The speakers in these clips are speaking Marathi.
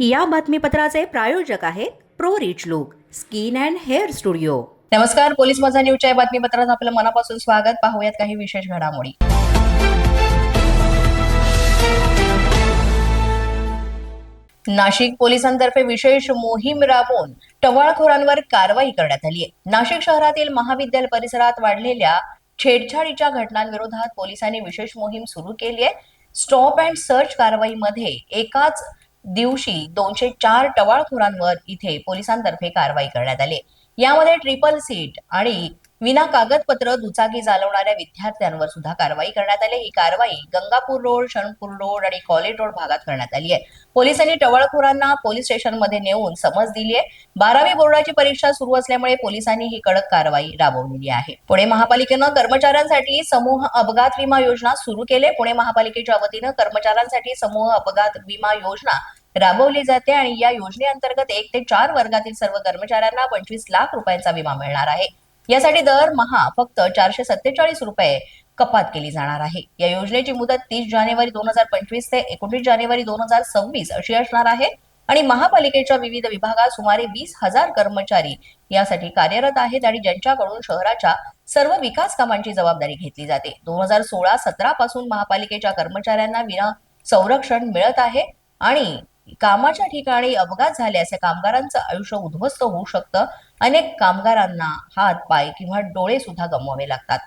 या बातमीपत्राचे प्रायोजक आहेत pro rich look skin and hair studio. नमस्कार पोलीस माझा न्यूजच्या या बातमीपत्रात आपलं मनापासून स्वागत. पाहूयात काही विशेष घडामोडी. नाशिक पोलिसांतर्फे विशेष मोहीम राबवून टवाळखोरांवर कारवाई करण्यात आली आहे. नाशिक शहरातील महाविद्यालय परिसरात वाढलेल्या छेडछाडीच्या घटनांविरोधात पोलिसांनी विशेष मोहीम सुरू केली आहे. स्टॉप अँड सर्च कारवाईमध्ये एकाच दिवशी दोनशे चार टवाळखोरांवर इथे पोलिसांतर्फे कारवाई करण्यात आली. यामध्ये ट्रिपल सीट आणि विना कागदपत्र दुचाकी चालवणाऱ्या विद्यार्थ्यांवर सुद्धा कारवाई करण्यात आली. ही कारवाई गंगापूर रोड शणपूर रोड आणि कॉलेज रोड भागात करण्यात आली आहे. पोलिसांनी टवाळखोरांना पोलीस स्टेशनमध्ये नेऊन समज दिली आहे. बारावी बोर्डाची परीक्षा सुरू असल्यामुळे पोलिसांनी ही कडक कारवाई राबवलेली आहे. पुणे महापालिकेनं कर्मचाऱ्यांसाठी समूह अपघात विमा योजना सुरू केले पुणे महापालिकेच्या वतीनं कर्मचाऱ्यांसाठी समूह अपघात विमा योजना राबवली जाते आणि या योजनेअंतर्गत एक ते चार वर्गातील सर्व कर्मचाऱ्यांना पंचवीस लाख रुपयांचा विमा मिळणार आहे. यासाठी दरमहा फक्त चारशे सत्तेचाळीस रुपये कपात केली जाणार आहे. या योजनेची मुदत तीस जानेवारी दोन हजार पंचवीस ते एकोणतीस जानेवारी दोन हजार सव्वीस अशी असणार आहे आणि महापालिकेच्या विविध विभागात सुमारे वीस हजार कर्मचारी यासाठी कार्यरत आहेत आणि ज्यांच्याकडून शहराच्या सर्व विकास कामांची जबाबदारी घेतली जाते. दोन हजार सोळा सतरा पासून महापालिकेच्या कर्मचाऱ्यांना विना संरक्षण मिळत आहे आणि कामाच्या ठिकाणी अपघात झाल्यास या कामगारांचं आयुष्य उद्ध्वस्त होऊ शकतं. अनेक कामगारांना हात पाय किंवा डोळे सुद्धा गमवावे लागतात.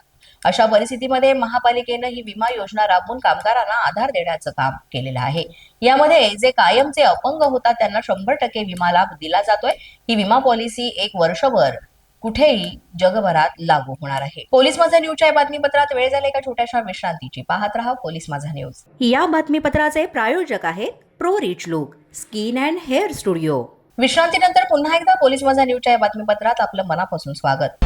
अशा परिस्थितीमध्ये महापालिकेनं ही विमा योजना राबवून कामगारांना आधार देण्याचं काम केलेलं आहे. यामध्ये जे कायमचे अपंग होतात त्यांना शंभर टक्के विमा लाभ दिला जातोय. ही विमा पॉलिसी एक वर्षभर कुठेही जगभरात लागू होणार आहे. पोलीस माझा न्यूजच्या या बातमीपत्रात वेळ झाले एका छोट्याशा विश्रांतीची. पाहत रहा पोलीस माझा न्यूज. या बातमीपत्राचे प्रायोजक आहेत pro rich look skin and hair studio विश्रांतीनंतर पुन्हा एकदा पोलीस माझा न्यूजच्या या बातमीपत्रात आपलं मनापासून स्वागत.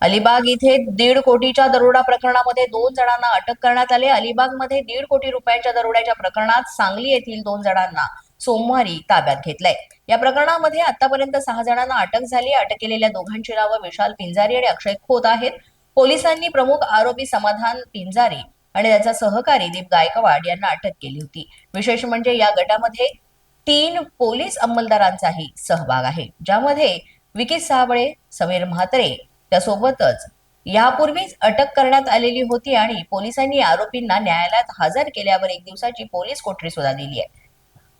अलिबाग इथे दीड कोटीच्या दरोडा प्रकरणामध्ये दोन जणांना अटक करण्यात आले. अलिबागमध्ये दीड कोटी रुपयांच्या दरोड्याच्या प्रकरणात सांगली येथील दोन जणांना सोमवारी ताब्यात घेतलंय. या प्रकरणामध्ये आतापर्यंत सहा जणांना अटक झाली. अटक केलेल्या दोघांची नावं विशाल पिंजारी आणि अक्षय खोत आहेत. पोलिसांनी प्रमुख आरोपी समाधान पिंजारी आणि त्याचा सहकारी दीप गायकवाड यांना अटक केली होती. विशेष म्हणजे या गटामध्ये तीन पोलीस अंमलदारांचाही सहभाग आहे. ज्यामध्ये विकी साबळे समीर म्हात्रे त्यासोबतच यापूर्वीच अटक करण्यात आलेली होती आणि पोलिसांनी आरोपींना न्यायालयात हजर केल्यावर एक दिवसाची पोलीस कोठडी सुद्धा दिली आहे.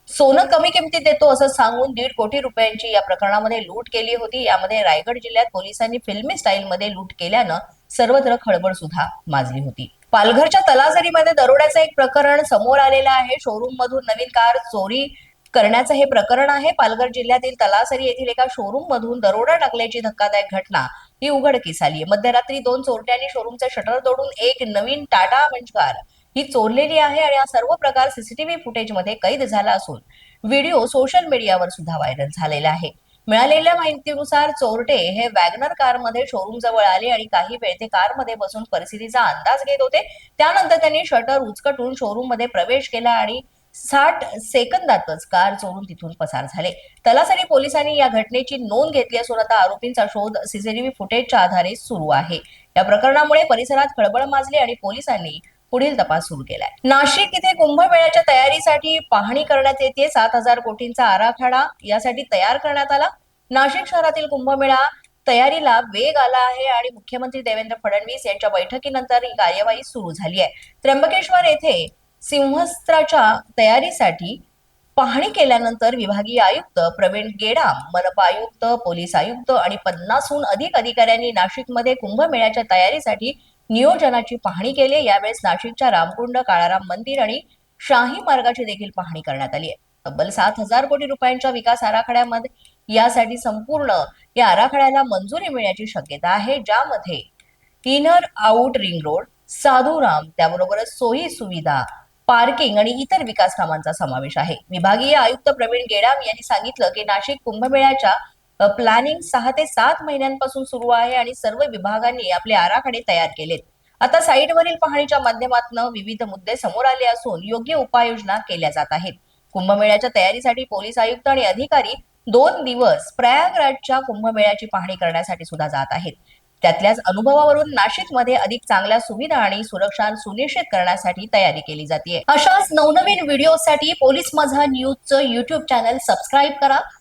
सोनं कमी किमतीत देतो असं सांगून दीड कोटी रुपयांची या प्रकरणामध्ये लूट केली होती. यामध्ये रायगड जिल्ह्यात पोलिसांनी फिल्मी स्टाईलमध्ये लूट केल्यानं सर्वत्र खळबळ सुद्धा माजली होती. पालघरच्या तलासरीमध्ये दरोड्याचं एक प्रकरण समोर आलेलं आहे. शोरूम मधून नवीन कार चोरी करण्याचं हे प्रकरण आहे. पालघर जिल्ह्यातील तलासरी येथील एका शोरूम मधून दरोडा टाकल्याची धक्कादायक घटना ही उघडकीस आली आहे. मध्यरात्री दोन चोरट्यांनी शोरूमचे शटर तोडून एक नवीन टाटा मंच कार ही चोरलेली आहे आणि हा सर्व प्रकार सीसीटीव्ही फुटेजमध्ये कैद झाला असून व्हिडिओ सोशल मीडियावर सुद्धा व्हायरल झालेला आहे. मिळालेल्या माहितीनुसार चोरटे हे वॅगनर कारमध्ये शोरूम जवळ आले आणि काही वेळ ते कारमध्ये बसून परिस्थितीचा अंदाज घेत होते. त्यानंतर त्यांनी शटर उचकटून शोरूममध्ये प्रवेश केला आणि साठ सेकंदातच कार चोरून तिथून पसार झाले. तलासरी पोलिसांनी या घटनेची नोंद घेतली असून आता आरोपींचा शोध सीसीटीव्ही फुटेजच्या आधारे सुरू आहे. या प्रकरणामुळे परिसरात खळबळ माजली आणि पोलिसांनी पुढील तपास सुरू केलाय. नाशिक इथे कुंभमेळ्याच्या तयारीसाठी पाहणी करण्यात येते. सात हजार कोटींचा आराखडा यासाठी तयार करण्यात आला. नाशिक शहरातील कुंभमेळा तयारीला वेग आला आहे आणि मुख्यमंत्री देवेंद्र फडणवीस यांच्या बैठकीनंतर ही कार्यवाही सुरू झाली आहे. त्र्यंबकेश्वर येथे सिंहस्त्राच्या तयारीसाठी पाहणी केल्यानंतर विभागीय आयुक्त प्रवीण गेडाम मनपा आयुक्त पोलीस आयुक्त आणि पन्नासहून अधिक अधिकाऱ्यांनी नाशिकमध्ये कुंभमेळ्याच्या तयारीसाठी नियोजनाची पाहणी केली यावेळेस नाशिकच्या रामकुंड काळाराम मंदिर आणि शाही मार्गाची देखील पाहणी करण्यात आली आहे. तब्बल सात हजार कोटी रुपयांच्या विकास आराखड्यामध्ये यासाठी संपूर्ण या आराखड्याला मंजुरी मिळण्याची शक्यता आहे. ज्यामध्ये inner out ring road Sadhuram त्याबरोबरच सोयी सुविधा पार्किंग आणि इतर विकास कामांचा समावेश आहे. विभागीय आयुक्त प्रवीण गेडाम यांनी सांगितलं की नाशिक कुंभमेळ्याच्या प्लॅनिंग सहा ते सात महिन्यांपासून सुरू आहे आणि सर्व विभागांनी आपले आराखडे तयार केलेत. आता साईटवरील पाहणीच्या माध्यमातून विविध मुद्दे समोर आले असून योग्य उपाययोजना केल्या जात आहेत. कुंभमेळ्याच्या तयारीसाठी पोलीस आयुक्त आणि अधिकारी दोन दिवस प्रयागराजच्या कुंभमेळ्याची पाहणी करण्यासाठी सुद्धा जात आहेत. त्यातल्याच अनुभवावरून नाशिकमध्ये अधिक चांगल्या सुविधा आणि सुरक्षा सुनिश्चित करण्यासाठी तयारी केली जाते अशाच नवनवीन व्हिडिओसाठी पोलीस माझा न्यूजचं युट्यूब चॅनल सबस्क्राईब करा.